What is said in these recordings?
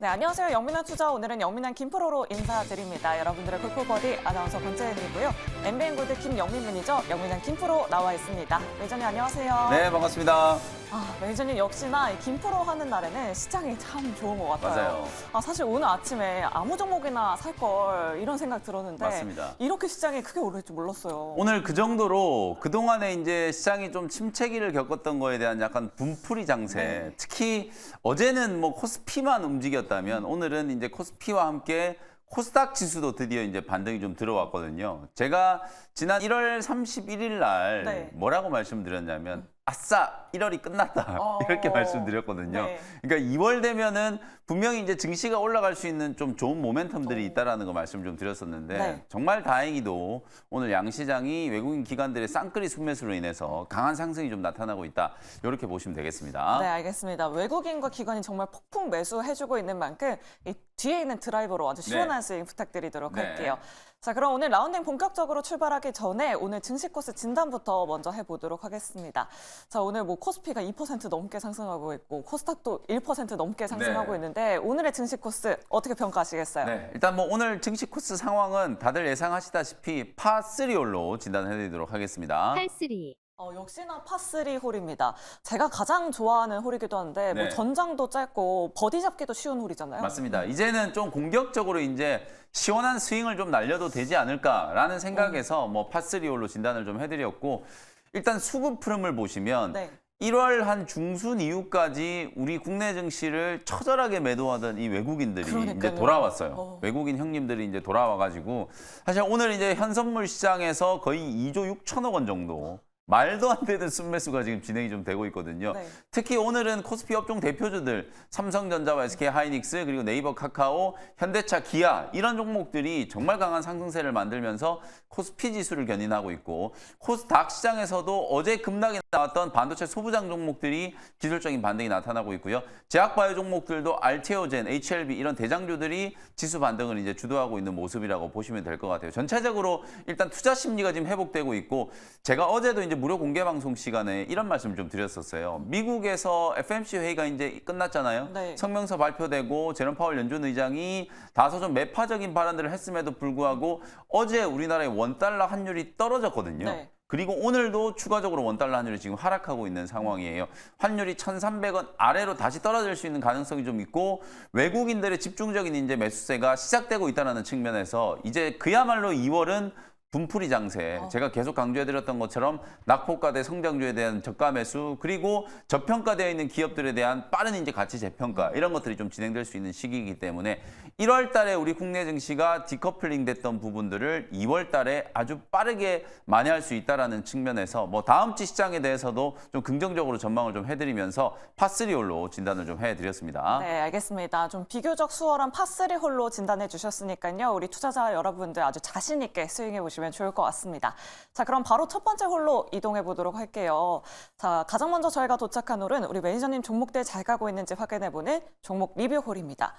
네, 안녕하세요. 영민한 투자 오늘은 영민한 김프로로 인사드립니다. 여러분들의 골프버디 아나운서 권재은이고요. MBN 골드 김영민 매니저 영민한 김프로 나와 있습니다. 매니저님 안녕하세요. 네, 반갑습니다. 아, 매니저님 역시나 이 김프로 하는 날에는 시장이 참 좋은 것 같아요. 맞아요. 아, 사실 오늘 아침에 아무 종목이나 살 걸 이런 생각 들었는데 맞습니다. 이렇게 시장이 크게 오를 줄 몰랐어요. 오늘 그 정도로 그동안에 이제 시장이 좀 침체기를 겪었던 거에 대한 약간 분풀이 장세. 네. 특히 어제는 뭐 코스피만 움직였 다면 오늘은 이제 코스피와 함께 코스닥 지수도 드디어 이제 반등이 좀 들어왔거든요. 제가 지난 1월 31일 날 네. 뭐라고 말씀드렸냐면 아싸 1월이 끝났다 어. 이렇게 말씀드렸거든요. 네. 그러니까 2월 되면은 분명히 이제 증시가 올라갈 수 있는 좀 좋은 모멘텀들이 있다라는 거 말씀 좀 드렸었는데 네. 정말 다행히도 오늘 양시장이 외국인 기관들의 쌍끌이 순매수로 인해서 강한 상승이 좀 나타나고 있다. 이렇게 보시면 되겠습니다. 네, 알겠습니다. 외국인과 기관이 정말 폭풍 매수해주고 있는 만큼 이 뒤에 있는 드라이버로 아주 시원한 스윙 부탁드리도록 네. 할게요. 자, 그럼 오늘 라운딩 본격적으로 출발하기 전에 오늘 증시 코스 진단부터 먼저 해보도록 하겠습니다. 자, 오늘 뭐 코스피가 2% 넘게 상승하고 있고 코스닥도 1% 넘게 상승하고 네. 있는데 오늘의 증시 코스 어떻게 평가하시겠어요? 네, 일단 뭐 오늘 증시 코스 상황은 다들 예상하시다시피 파3홀로 진단해드리도록 하겠습니다. 팔쓰리 어, 역시나 파3 홀입니다. 제가 가장 좋아하는 홀이기도 한데 뭐 네. 전장도 짧고 버디 잡기도 쉬운 홀이잖아요. 맞습니다. 이제는 좀 공격적으로 이제 시원한 스윙을 좀 날려도 되지 않을까라는 생각에서 뭐 파3 홀로 진단을 좀 해드렸고 일단 수급 흐름을 보시면 네. 1월 한 중순 이후까지 우리 국내 증시를 처절하게 매도하던 이 외국인들이 그러니까요. 이제 돌아왔어요. 어. 외국인 형님들이 이제 돌아와가지고 사실 오늘 이제 현선물 시장에서 거의 2조 6천억 원 정도 말도 안 되는 순매수가 지금 진행이 좀 되고 있거든요. 네. 특히 오늘은 코스피 업종 대표주들 삼성전자와 SK 하이닉스 그리고 네이버 카카오, 현대차, 기아 이런 종목들이 정말 강한 상승세를 만들면서 코스피 지수를 견인하고 있고 코스닥 시장에서도 어제 급락이 나왔던 반도체 소부장 종목들이 기술적인 반등이 나타나고 있고요. 제약바이오 종목들도 알테오젠, HLB 이런 대장주들이 지수 반등을 이제 주도하고 있는 모습이라고 보시면 될 것 같아요. 전체적으로 일단 투자 심리가 지금 회복되고 있고 제가 어제도 이제 무료 공개 방송 시간에 이런 말씀 좀 드렸었어요. 미국에서 FMC 회의가 이제 끝났잖아요. 네. 성명서 발표되고 제롬 파월 연준 의장이 다소 좀 매파적인 발언들을 했음에도 불구하고 어제 우리나라의 원 달러 환율이 떨어졌거든요. 네. 그리고 오늘도 추가적으로 원달러 환율이 지금 하락하고 있는 상황이에요. 환율이 1,300원 아래로 다시 떨어질 수 있는 가능성이 좀 있고 외국인들의 집중적인 이제 매수세가 시작되고 있다는 측면에서 이제 그야말로 2월은 분풀이 장세. 제가 계속 강조해드렸던 것처럼 낙폭과대 성장주에 대한 저가 매수 그리고 저평가되어 있는 기업들에 대한 빠른 이제 가치 재평가 이런 것들이 좀 진행될 수 있는 시기이기 때문에 1월 달에 우리 국내 증시가 디커플링 됐던 부분들을 2월 달에 아주 빠르게 만회할 수 있다라는 측면에서 뭐 다음 주 시장에 대해서도 좀 긍정적으로 전망을 좀 해드리면서 파3홀로 진단을 좀 해드렸습니다. 네, 알겠습니다. 좀 비교적 수월한 파3 홀로 진단해 주셨으니까요. 우리 투자자 여러분들 아주 자신 있게 스윙해 보시면 좋을 것 같습니다. 자, 그럼 바로 첫 번째 홀로 이동해 보도록 할게요. 자, 가장 먼저 저희가 도착한 홀은 우리 매니저님 종목들 잘 가고 있는지 확인해 보는 종목 리뷰 홀입니다.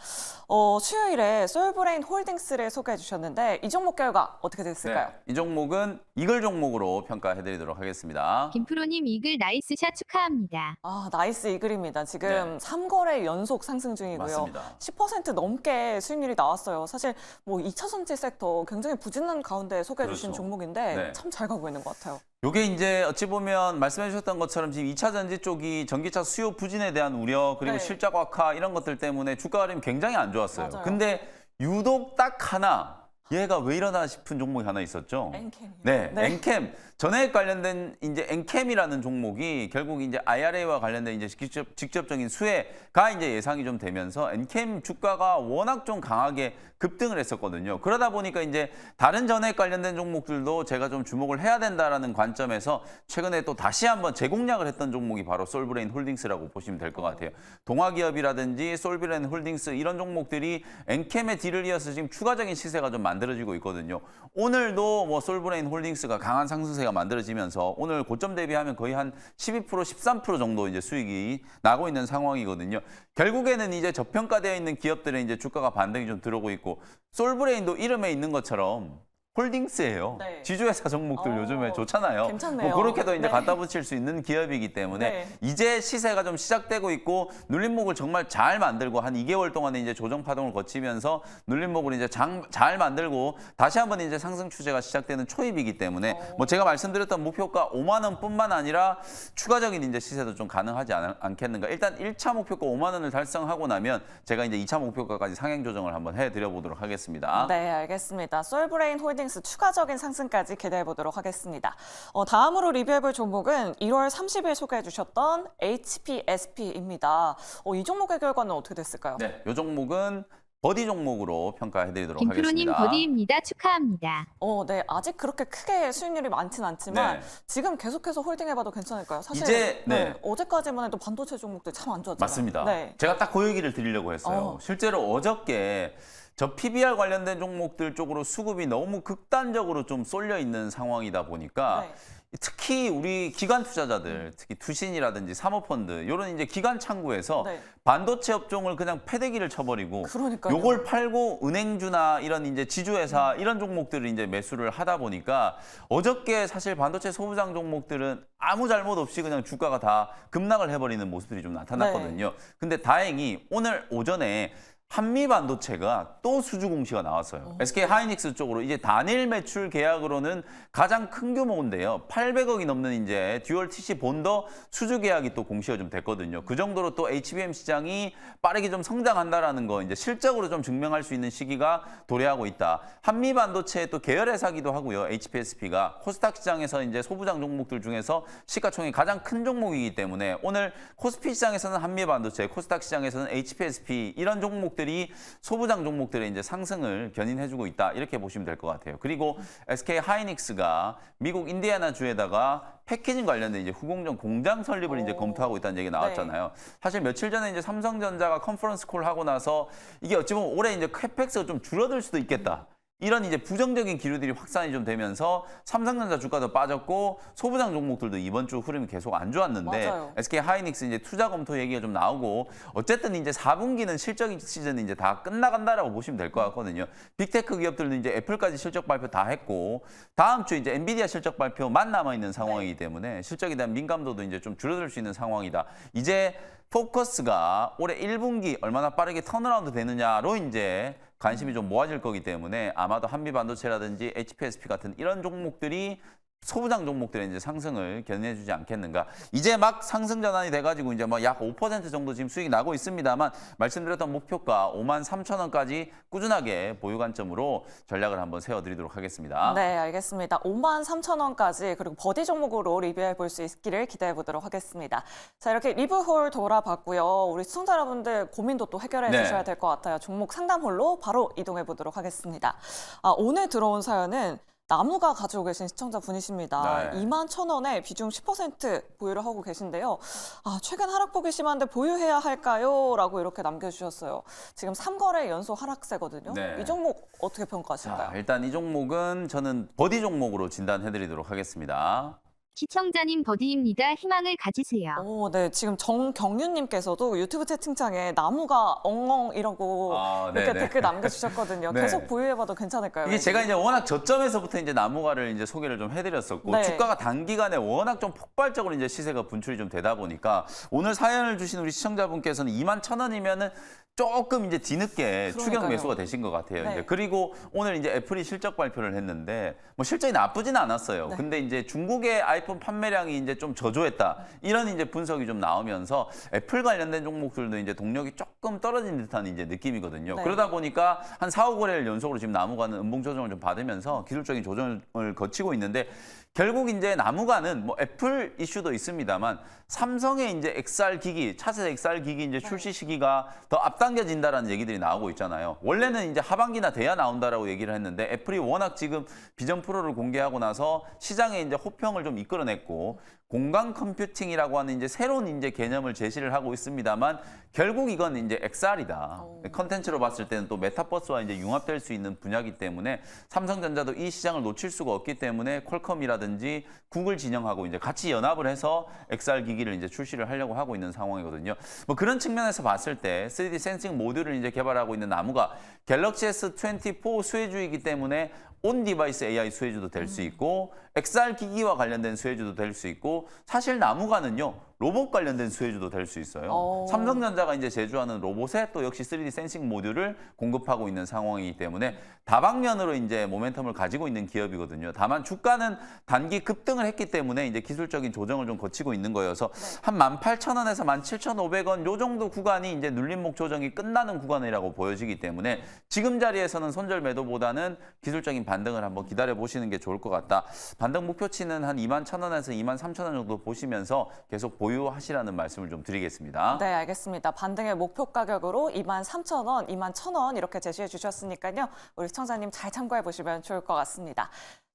어, 수요일에 솔브레인 홀딩스를 소개해 주셨는데 이 종목 결과 어떻게 됐을까요? 네, 이 종목은 이글 종목으로 평가해 드리도록 하겠습니다. 김프로님 이글 나이스 샷 축하합니다. 아, 나이스 이글입니다. 지금 네. 삼 3거래 연속 상승 중이고요. 맞습니다. 10% 넘게 수익률이 나왔어요. 사실 뭐 2차 전지 섹터 굉장히 부진한 가운데 소개해 주신 그렇죠. 종목인데 네. 참 잘 가고 있는 것 같아요. 요게 이제 어찌 보면 말씀해 주셨던 것처럼 지금 2차 전지 쪽이 전기차 수요 부진에 대한 우려 그리고 네. 실적 악화 이런 것들 때문에 주가 흐름이 굉장히 안 좋았어요. 맞아요. 근데 유독 딱 하나 얘가 왜 이러나 싶은 종목이 하나 있었죠. 엔캠이요. 네, 네. 엔캠 전액 관련된 이제 엔캠이라는 종목이 결국 이제 IRA와 관련된 이제 직접 직접적인 수혜가 이제 예상이 좀 되면서 엔캠 주가가 워낙 좀 강하게 급등을 했었거든요. 그러다 보니까 이제 다른 전액 관련된 종목들도 제가 좀 주목을 해야 된다라는 관점에서 최근에 또 다시 한번 재공략을 했던 종목이 바로 솔브레인 홀딩스라고 보시면 될 것 같아요. 동화기업이라든지 솔브레인 홀딩스 이런 종목들이 엔캠의 뒤를 이어서 지금 추가적인 시세가 좀 만들어지고 있거든요. 오늘도 뭐 솔브레인 홀딩스가 강한 상승세가 만들어지면서 오늘 고점 대비하면 거의 한 12% 13% 정도 이제 수익이 나고 있는 상황이거든요. 결국에는 이제 저평가되어 있는 기업들의 이제 주가가 반등이 좀 들어오고 있고 솔브레인도 이름에 있는 것처럼 홀딩스예요. 네. 지주회사 종목들 어, 요즘에 좋잖아요. 괜찮네요. 뭐 그렇게도 이제 네. 갖다 붙일 수 있는 기업이기 때문에 네. 이제 시세가 좀 시작되고 있고 눌림목을 정말 잘 만들고 한 2개월 동안에 이제 조정 파동을 거치면서 눌림목을 이제 장, 잘 만들고 다시 한번 이제 상승 추세가 시작되는 초입이기 때문에 어. 뭐 제가 말씀드렸던 목표가 5만 원뿐만 아니라 추가적인 이제 시세도 좀 가능하지 않, 않겠는가. 일단 1차 목표가 5만 원을 달성하고 나면 제가 이제 2차 목표가까지 상향 조정을 한번 해 드려 보도록 하겠습니다. 네, 알겠습니다. 솔브레인 홀딩 스 추가적인 상승까지 기대해 보도록 하겠습니다. 어, 다음으로 리뷰해볼 종목은 1월 30일 소개해 주셨던 HPSP입니다. 어, 이 종목의 결과는 어떻게 됐을까요? 네, 이 종목은 버디 종목으로 평가해 드리도록 김프로님 하겠습니다. 버디입니다. 축하합니다. 어, 네, 아직 그렇게 크게 수익률이 많진 않지만 네. 지금 계속해서 홀딩해봐도 괜찮을까요? 사실 이제, 네. 어제까지만 해도 반도체 종목들 참 안 좋았잖아요. 맞습니다. 네. 제가 딱 그 얘기를 드리려고 했어요. 어. 실제로 어저께 저 PBR 관련된 종목들 쪽으로 수급이 너무 극단적으로 좀 쏠려 있는 상황이다 보니까 네. 특히 우리 기관 투자자들, 특히 투신이라든지 사모펀드 이런 이제 기관 창구에서 네. 반도체 업종을 그냥 패대기를 쳐버리고 그러니까요. 요걸 팔고 은행주나 이런 이제 지주회사 이런 종목들을 이제 매수를 하다 보니까 어저께 사실 반도체 소부장 종목들은 아무 잘못 없이 그냥 주가가 다 급락을 해버리는 모습들이 좀 나타났거든요. 네. 근데 다행히 오늘 오전에 한미 반도체가 또 수주 공시가 나왔어요. SK 하이닉스 쪽으로 이제 단일 매출 계약으로는 가장 큰 규모인데요. 800억이 넘는 이제 듀얼 TC 본더 수주 계약이 또 공시가 좀 됐거든요. 그 정도로 또 HBM 시장이 빠르게 좀 성장한다라는 거 이제 실적으로 좀 증명할 수 있는 시기가 도래하고 있다. 한미 반도체 또 계열 회사기도 하고요. HPSP가 코스닥 시장에서 이제 소부장 종목들 중에서 시가총액 가장 큰 종목이기 때문에 오늘 코스피 시장에서는 한미 반도체, 코스닥 시장에서는 HPSP 이런 종목 들이 소부장 종목들의 이제 상승을 견인해주고 있다 이렇게 보시면 될 것 같아요. 그리고 SK 하이닉스가 미국 인디애나 주에다가 패키징 관련된 이제 후공정 공장 설립을 이제 오. 검토하고 있다는 얘기 나왔잖아요. 사실 며칠 전에 이제 삼성전자가 컨퍼런스 콜 하고 나서 이게 어찌 보면 올해 이제 캐펙스가 좀 줄어들 수도 있겠다. 이런 이제 부정적인 기류들이 확산이 좀 되면서 삼성전자 주가도 빠졌고 소부장 종목들도 이번 주 흐름이 계속 안 좋았는데 맞아요. SK 하이닉스 이제 투자 검토 얘기가 좀 나오고 어쨌든 이제 4분기는 실적 시즌이 이제 다 끝나간다라고 보시면 될 것 같거든요. 빅테크 기업들은 이제 애플까지 실적 발표 다 했고 다음 주 이제 엔비디아 실적 발표만 남아 있는 상황이기 때문에 실적에 대한 민감도도 이제 좀 줄어들 수 있는 상황이다. 이제 포커스가 올해 1분기 얼마나 빠르게 턴어라운드 되느냐로 이제 관심이 좀 모아질 거기 때문에 아마도 한미 반도체라든지 HPSP 같은 이런 종목들이 소부장 종목들의 이제 상승을 견인해주지 않겠는가. 이제 막 상승 전환이 돼가지고 이제 뭐 약 5% 정도 지금 수익이 나고 있습니다만 말씀드렸던 목표가 5만 3천 원까지 꾸준하게 보유 관점으로 전략을 한번 세워드리도록 하겠습니다. 네, 알겠습니다. 5만 3천 원까지 그리고 버디 종목으로 리뷰해 볼 수 있기를 기대해 보도록 하겠습니다. 자, 이렇게 리뷰홀 돌아봤고요. 우리 시청자 여러분들 고민도 또 해결해 네. 주셔야 될 것 같아요. 종목 상담홀로 바로 이동해 보도록 하겠습니다. 아, 오늘 들어온 사연은 나무가 가지고 계신 시청자 분이십니다. 네. 2만 천 원에 비중 10% 보유를 하고 계신데요. 아, 최근 하락폭이 심한데 보유해야 할까요? 라고 이렇게 남겨주셨어요. 지금 3거래 연속 하락세거든요. 네. 이 종목 어떻게 평가하실까요? 자, 일단 이 종목은 저는 버디 종목으로 진단해드리도록 하겠습니다. 시청자님 버디입니다. 희망을 가지세요. 오, 네. 지금 정경윤님께서도 유튜브 채팅창에 나무가 엉엉이라고 아, 이렇게 네네. 댓글 남겨주셨거든요. 네. 계속 보유해봐도 괜찮을까요? 이게 제가 이제 워낙 저점에서부터 이제 나무가를 이제 소개를 좀 해드렸었고 네. 주가가 단기간에 워낙 좀 폭발적으로 이제 시세가 분출이 좀 되다 보니까 오늘 사연을 주신 우리 시청자분께서는 2만 천 원이면은 조금 이제 뒤늦게 추격 그러니까요. 매수가 되신 것 같아요. 네. 이제 그리고 오늘 이제 애플이 실적 발표를 했는데 뭐 실적이 나쁘지는 않았어요. 네. 근데 이제 중국의 아이폰 판매량이 이제 좀 저조했다 이런 이제 분석이 좀 나오면서 애플 관련된 종목들도 이제 동력이 조금 떨어진 듯한 이제 느낌이거든요. 네. 그러다 보니까 한 4, 5거래일 연속으로 지금 나무가는 음봉 조정을 좀 받으면서 기술적인 조정을 거치고 있는데 결국 이제 나무가는 뭐 애플 이슈도 있습니다만 삼성의 이제 XR 기기, 차세 XR 기기 이제 출시 시기가 더 앞당겨진다라는 얘기들이 나오고 있잖아요. 원래는 이제 하반기나 돼야 나온다라고 얘기를 했는데 애플이 워낙 지금 비전 프로를 공개하고 나서 시장에 이제 호평을 좀 이끌어냈고 공간 컴퓨팅이라고 하는 이제 새로운 이제 개념을 제시를 하고 있습니다만 결국 이건 이제 XR이다. 컨텐츠로 봤을 때는 또 메타버스와 이제 융합될 수 있는 분야이기 때문에 삼성전자도 이 시장을 놓칠 수가 없기 때문에 퀄컴이라든지 구글 진영하고 이제 같이 연합을 해서 XR 기기를 이제 출시를 하려고 하고 있는 상황이거든요. 뭐 그런 측면에서 봤을 때 3D 센싱 모듈을 이제 개발하고 있는 나무가 갤럭시 S24 수혜주이기 때문에 온 디바이스 AI 수혜주도 될 수 있고 XR 기기와 관련된 수혜주도 될 수 있고 사실 나무가는요 로봇 관련된 수혜주도 될 수 있어요. 오. 삼성전자가 이제 제조하는 로봇에 또 역시 3D 센싱 모듈을 공급하고 있는 상황이기 때문에 다방면으로 이제 모멘텀을 가지고 있는 기업이거든요. 다만 주가는 단기 급등을 했기 때문에 이제 기술적인 조정을 좀 거치고 있는 거여서 한 18,000원에서 17,500원 요 정도 구간이 이제 눌림목 조정이 끝나는 구간이라고 보여지기 때문에 지금 자리에서는 손절 매도보다는 기술적인 반등을 한번 기다려 보시는 게 좋을 것 같다. 반등 목표치는 한 21,000원에서 23,000원 정도 보시면서 계속 보유하시라는 말씀을 좀 드리겠습니다. 네, 알겠습니다. 반등의 목표 가격으로 23,000원, 21,000원 이렇게 제시해 주셨으니까요. 우리 시청자님 잘 참고해 보시면 좋을 것 같습니다.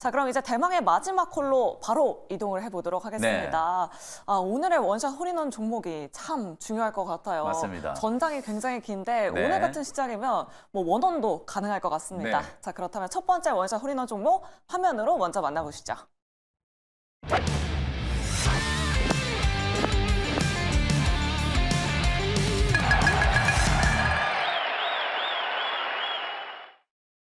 자, 그럼 이제 대망의 마지막 콜로 바로 이동을 해보도록 하겠습니다. 아, 오늘의 원샷 홀인원 종목이 참 중요할 것 같아요. 맞습니다. 전장이 굉장히 긴데 네. 오늘 같은 시장이면 뭐 원원도 가능할 것 같습니다. 네. 자, 그렇다면 첫 번째 원샷 홀인원 종목 화면으로 먼저 만나보시죠.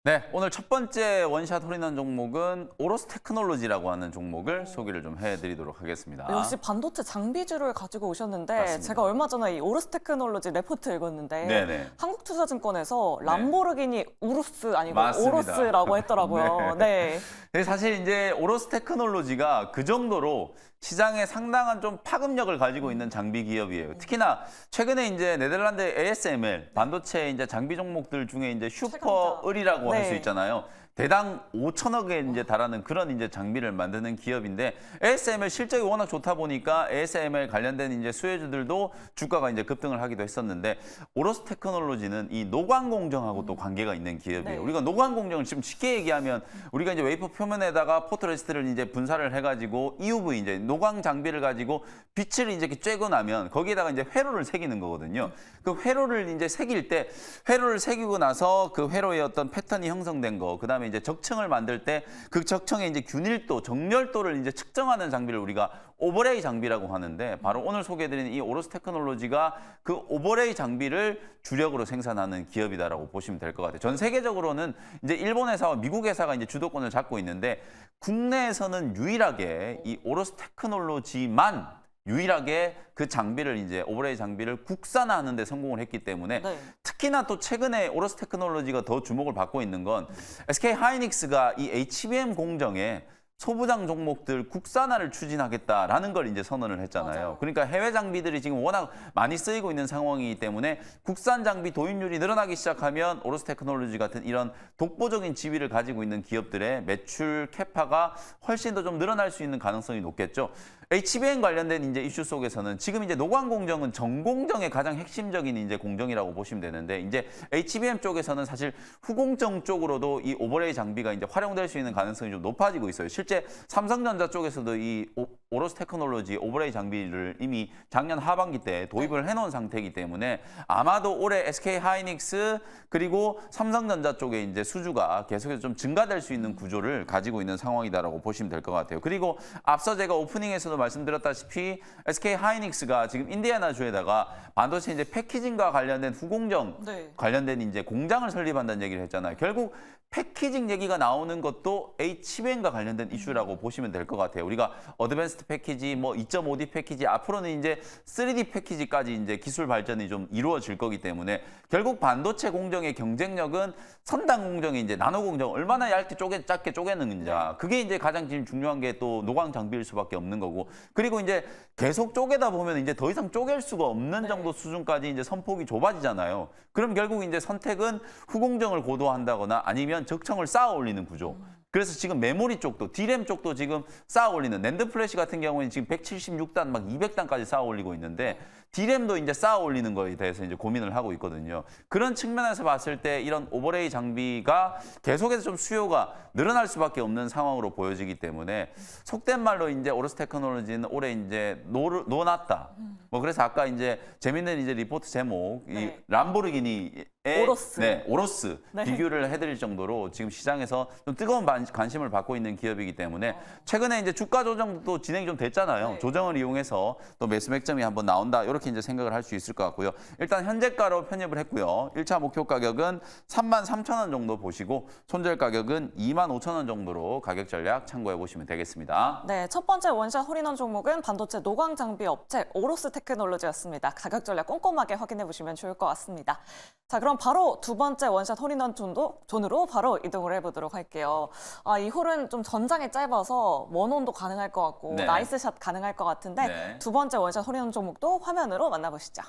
네, 오늘 첫 번째 원샷 홀인원 종목은 오로스 테크놀로지라고 하는 종목을 소개를 좀 해드리도록 하겠습니다. 역시 반도체 장비주를 가지고 오셨는데 맞습니다. 제가 얼마 전에 이 오르스 테크놀로지 레포트 읽었는데 네네. 한국투자증권에서 람보르기니 우루스 아니고 맞습니다. 오로스라고 했더라고요. 네. 근데 사실 이제 오로스 테크놀로지가 그 정도로 시장에 상당한 좀 파급력을 가지고 있는 장비 기업이에요. 특히나 최근에 이제 네덜란드 ASML 반도체 이제 장비 종목들 중에 이제 슈퍼. 을이라고 할수 네. 있잖아요. 대당 5천억에 이제 달하는 그런 이제 장비를 만드는 기업인데 ASML 실적이 워낙 좋다 보니까 ASML 관련된 이제 수혜주들도 주가가 이제 급등을 하기도 했었는데 오로스 테크놀로지는 이 노광 공정하고 또 관계가 있는 기업이에요. 네. 우리가 노광 공정을 지금 쉽게 얘기하면 우리가 이제 웨이퍼 표면에다가 포토레스트를 이제 분사를 해가지고 EUV 이제 노광 장비를 가지고 빛을 이제 이렇게 쬐고 나면 거기에다가 이제 회로를 새기는 거거든요. 그 회로를 이제 새길 때 회로를 새기고 나서 그 회로의 어떤 패턴이 형성된 거, 그 다음에 이제 적층을 만들 때 그 적층의 이제 균일도, 정렬도를 이제 측정하는 장비를 우리가 오버레이 장비라고 하는데 바로 오늘 소개해드리는 이 오로스 테크놀로지가 그 오버레이 장비를 주력으로 생산하는 기업이다라고 보시면 될 것 같아요. 전 세계적으로는 이제 일본 회사와 미국 회사가 이제 주도권을 잡고 있는데 국내에서는 유일하게 이 오로스 테크놀로지만 유일하게 그 장비를 이제 오버레이 장비를 국산화하는 데 성공을 했기 때문에 네. 특히나 또 최근에 오로스 테크놀로지가 더 주목을 받고 있는 건 SK 하이닉스가 이 HBM 공정에 소부장 종목들 국산화를 추진하겠다라는 걸 이제 선언을 했잖아요. 맞아요. 그러니까 해외 장비들이 지금 워낙 많이 쓰이고 있는 상황이기 때문에 국산 장비 도입률이 늘어나기 시작하면 오로스 테크놀로지 같은 이런 독보적인 지위를 가지고 있는 기업들의 매출 캐파가 훨씬 더 좀 늘어날 수 있는 가능성이 높겠죠. HBM 관련된 이제 이슈 속에서는 지금 이제 노광 공정은 전공정의 가장 핵심적인 이제 공정이라고 보시면 되는데 이제 HBM 쪽에서는 사실 후공정 쪽으로도 이 오버레이 장비가 이제 활용될 수 있는 가능성이 좀 높아지고 있어요. 실제 삼성전자 쪽에서도 이 오- 오로스 테크놀로지 오버레이 장비를 이미 작년 하반기 때 도입을 해놓은 상태이기 때문에 아마도 올해 SK 하이닉스 그리고 삼성전자 쪽에 이제 수주가 계속해서 좀 증가될 수 있는 구조를 가지고 있는 상황이다라고 보시면 될 것 같아요. 그리고 앞서 제가 오프닝에서도 말씀드렸다시피 SK 하이닉스가 지금 인디애나 주에다가 반도체 이제 패키징과 관련된 후공정 네. 관련된 이제 공장을 설립한다는 얘기를 했잖아요. 결국 패키징 얘기가 나오는 것도 HBM과 관련된 이슈라고 보시면 될 것 같아요. 우리가 어드밴스드 패키지, 뭐 2.5D 패키지, 앞으로는 이제 3D 패키지까지 이제 기술 발전이 좀 이루어질 거기 때문에 결국 반도체 공정의 경쟁력은 선단 공정의 이제 나노 공정 얼마나 얇게 쪼개 작게 쪼개는지 그게 이제 가장 지금 중요한 게 또 노광 장비일 수밖에 없는 거고 그리고 이제 계속 쪼개다 보면 이제 더 이상 쪼갤 수가 없는 네. 정도 수준까지 이제 선폭이 좁아지잖아요. 그럼 결국 이제 선택은 후공정을 고도한다거나 아니면 적청을 쌓아 올리는 구조. 그래서 지금 메모리 쪽도 D램 쪽도 지금 쌓아 올리는 낸드 플래시 같은 경우에는 지금 176단 막 200단까지 쌓아 올리고 있는데 디램도 이제 쌓아 올리는 거에 대해서 이제 고민을 하고 있거든요. 그런 측면에서 봤을 때 이런 오버레이 장비가 계속해서 좀 수요가 늘어날 수밖에 없는 상황으로 보여지기 때문에 속된 말로 이제 오로스 테크놀로지는 올해 이제 노, 노났다. 뭐 그래서 아까 이제 재밌는 이제 리포트 제목 이 네. 람보르기니의 오로스. 네, 오로스 네. 비교를 해드릴 정도로 지금 시장에서 좀 뜨거운 반- 관심을 받고 있는 기업이기 때문에 최근에 이제 주가 조정도 진행이 좀 됐잖아요. 네. 조정을 이용해서 또 매수 맥점이 한번 나온다 이렇게 이제 생각을 할 수 있을 것 같고요. 일단 현재가로 편입을 했고요. 1차 목표 가격은 3만 3천 원 정도 보시고 손절 가격은 2만 5천 원 정도로 가격 전략 참고해 보시면 되겠습니다. 네, 첫 번째 원샷 홀인원 종목은 반도체 노광 장비 업체 오로스 테크놀로지였습니다. 가격 전략 꼼꼼하게 확인해 보시면 좋을 것 같습니다. 자, 그럼 바로 두 번째 원샷 홀인원 존도, 존으로 바로 이동을 해보도록 할게요. 아, 이 홀은 좀 전장이 짧아서 원혼도 가능할 것 같고 네. 나이스 샷 가능할 것 같은데 네. 두 번째 원샷 홀인원 종목도 화면으로 만나보시죠.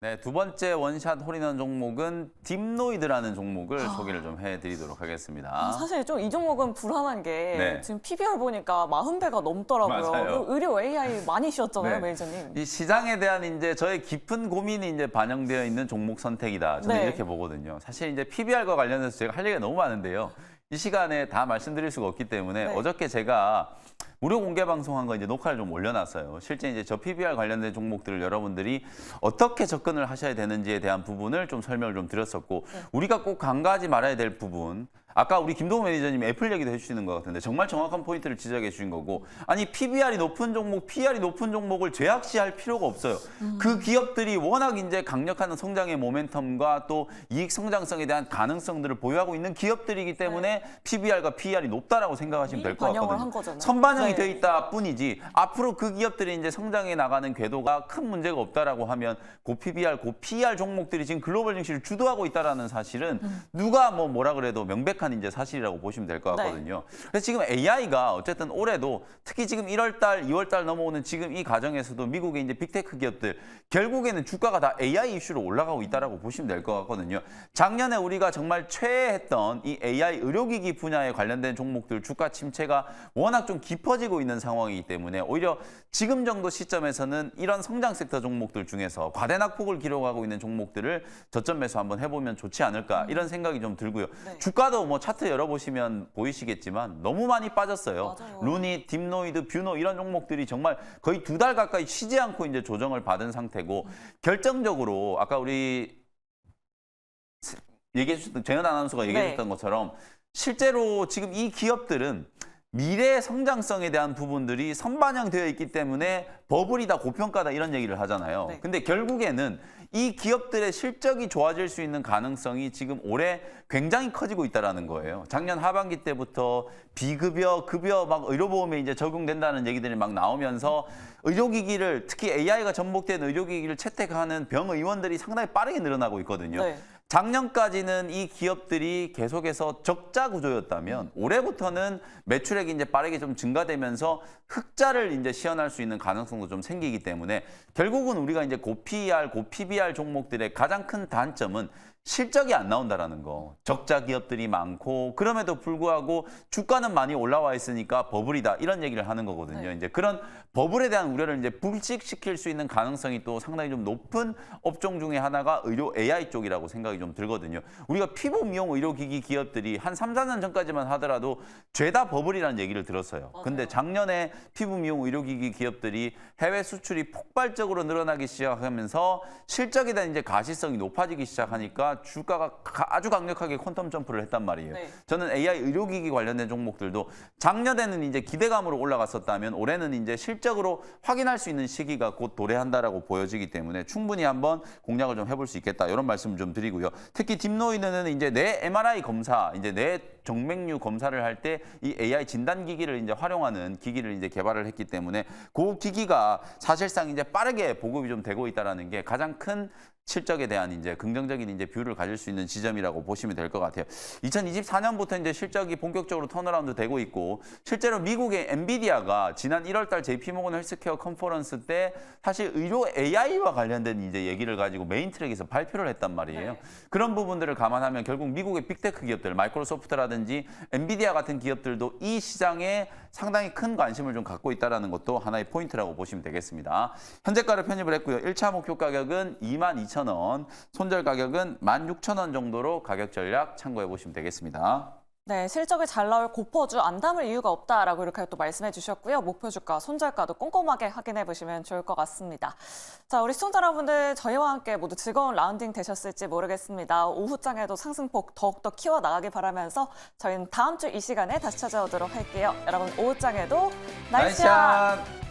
네, 두 번째 원샷 홀인원 종목은 딥노이드라는 종목을 소개를 좀 해드리도록 하겠습니다. 아, 사실 좀 이 종목은 불안한 게 네. 지금 PBR 보니까 40배가 넘더라고요. 맞아요. 그리고 의료 AI 많이 쉬었잖아요, 네. 매니저님. 이 시장에 대한 이제 저의 깊은 고민이 이제 반영되어 있는 종목 선택이다. 저는 네. 이렇게 보거든요. 사실 이제 PBR과 관련해서 제가 할 얘기가 너무 많은데요. 이 시간에 다 말씀드릴 수가 없기 때문에 네. 어저께 제가 무료 공개 방송한 거 이제 녹화를 좀 올려놨어요. 실제 이제 저 PBR 관련된 종목들을 여러분들이 어떻게 접근을 하셔야 되는지에 대한 부분을 좀 설명을 좀 드렸었고 네. 우리가 꼭 간과하지 말아야 될 부분. 아까 우리 김동호 매니저님 애플 얘기도 해주시는 것 같은데 정말 정확한 포인트를 지적해 주신 거고 아니 PBR이 높은 종목, PR이 높은 종목을 죄악시할 필요가 없어요. 그 기업들이 워낙 이제 강력한 성장의 모멘텀과 또 이익 성장성에 대한 가능성들을 보유하고 있는 기업들이기 때문에 PBR과 PR이 높다라고 생각하시면 될것 네. 같거든요. 선반영이 네. 돼 있다 뿐이지 앞으로 그 기업들이 이제 성장해 나가는 궤도가 큰 문제가 없다라고 하면 고 PBR, 고 PR 종목들이 지금 글로벌 증시를 주도하고 있다라는 사실은 음. 누가 뭐 뭐라 그래도 명백한 이제 사실이라고 보시면 될것 네. 같거든요. 그래서 지금 AI가 어쨌든 올해도 특히 지금 1월 달, 2월 달 넘어오는 지금 이 과정에서도 미국의 이제 빅테크 기업들 결국에는 주가가 다 AI 이슈로 올라가고 있다라고 보시면 될 것 같거든요. 작년에 우리가 정말 최애했던 이 AI 의료기기 분야에 관련된 종목들 주가 침체가 워낙 좀 깊어지고 있는 상황이기 때문에 오히려 지금 정도 시점에서는 이런 성장 섹터 종목들 중에서 과대 낙폭을 기록하고 있는 종목들을 저점 매수 한번 해보면 좋지 않을까 이런 생각이 좀 들고요. 네. 주가도 뭐 차트 열어보시면 보이시겠지만 너무 많이 빠졌어요. 맞아요. 루니, 딥노이드, 뷰노 이런 종목들이 정말 거의 두 달 가까이 쉬지 않고 이제 조정을 받은 상태고 결정적으로 아까 우리 얘기해 주셨던 재현 아나운서가 얘기해 네. 주셨던 것처럼 실제로 지금 이 기업들은 미래 성장성에 대한 부분들이 선반영되어 있기 때문에 버블이다 고평가다 이런 얘기를 하잖아요. 네. 근데 결국에는 이 기업들의 실적이 좋아질 수 있는 가능성이 지금 올해 굉장히 커지고 있다라는 거예요. 작년 하반기 때부터 비급여, 급여 막 의료보험에 이제 적용된다는 얘기들이 막 나오면서 의료기기를 특히 AI가 전복된 의료기기를 채택하는 병의원들이 상당히 빠르게 늘어나고 있거든요. 네. 작년까지는 이 기업들이 계속해서 적자 구조였다면 올해부터는 매출액이 이제 빠르게 좀 증가되면서 흑자를 이제 시현할 수 있는 가능성도 좀 생기기 때문에 결국은 우리가 이제 고 PER, 고 PBR 종목들의 가장 큰 단점은 실적이 안 나온다라는 거. 적자 기업들이 많고 그럼에도 불구하고 주가는 많이 올라와 있으니까 버블이다 이런 얘기를 하는 거거든요. 네. 이제 그런 버블에 대한 우려를 이제 불식시킬 수 있는 가능성이 또 상당히 좀 높은 업종 중에 하나가 의료 AI 쪽이라고 생각이 좀 들거든요. 우리가 피부 미용 의료기기 기업들이 한 3, 4년 전까지만 하더라도 죄다 버블이라는 얘기를 들었어요. 근데 작년에 피부 미용 의료기기 기업들이 해외 수출이 폭발적으로 늘어나기 시작하면서 실적에 대한 이제 가시성이 높아지기 시작하니까 주가가 가- 아주 강력하게 퀀텀 점프를 했단 말이에요. 네. 저는 AI 의료기기 관련된 종목들도 작년에는 이제 기대감으로 올라갔었다면 올해는 이제 실적으로 확인할 수 있는 시기가 곧 도래한다라고 보여지기 때문에 충분히 한번 공략을 좀 해볼 수 있겠다 이런 말씀을 좀 드리고요. 특히 딥노이드는 이제 내 MRI 검사, 이제 내 정맥류 검사를 할 때 이 AI 진단 기기를 이제 활용하는 기기를 이제 개발을 했기 때문에 그 기기가 사실상 이제 빠르게 보급이 좀 되고 있다라는 게 가장 큰 실적에 대한 이제 긍정적인 이제 뷰를 가질 수 있는 지점이라고 보시면 될 것 같아요. 2024년부터 이제 실적이 본격적으로 턴어라운드 되고 있고 실제로 미국의 엔비디아가 지난 1월달 JP 모건 헬스케어 컨퍼런스 때 사실 의료 AI와 관련된 이제 얘기를 가지고 메인 트랙에서 발표를 했단 말이에요. 그런 부분들을 감안하면 결국 미국의 빅테크 기업들, 마이크로소프트라든지 엔비디아 같은 기업들도 이 시장에 상당히 큰 관심을 좀 갖고 있다라는 것도 하나의 포인트라고 보시면 되겠습니다. 현재가를 편입을 했고요. 1차 목표 가격은 22,000 원, 손절 가격은 16,000원 정도로 가격 전략 참고해 보시면 되겠습니다. 네, 실적이 잘 나올 고퍼주 안 담을 이유가 없다라고 이렇게 또 말씀해 주셨고요. 목표 주가, 손절가도 꼼꼼하게 확인해 보시면 좋을 것 같습니다. 자, 우리 시청자 여러분들 저희와 함께 모두 즐거운 라운딩 되셨을지 모르겠습니다. 오후장에도 상승폭 더욱더 키워 나가길 바라면서 저희는 다음 주 이 시간에 다시 찾아오도록 할게요. 여러분 오후장에도 나이스샷! 나이스샷!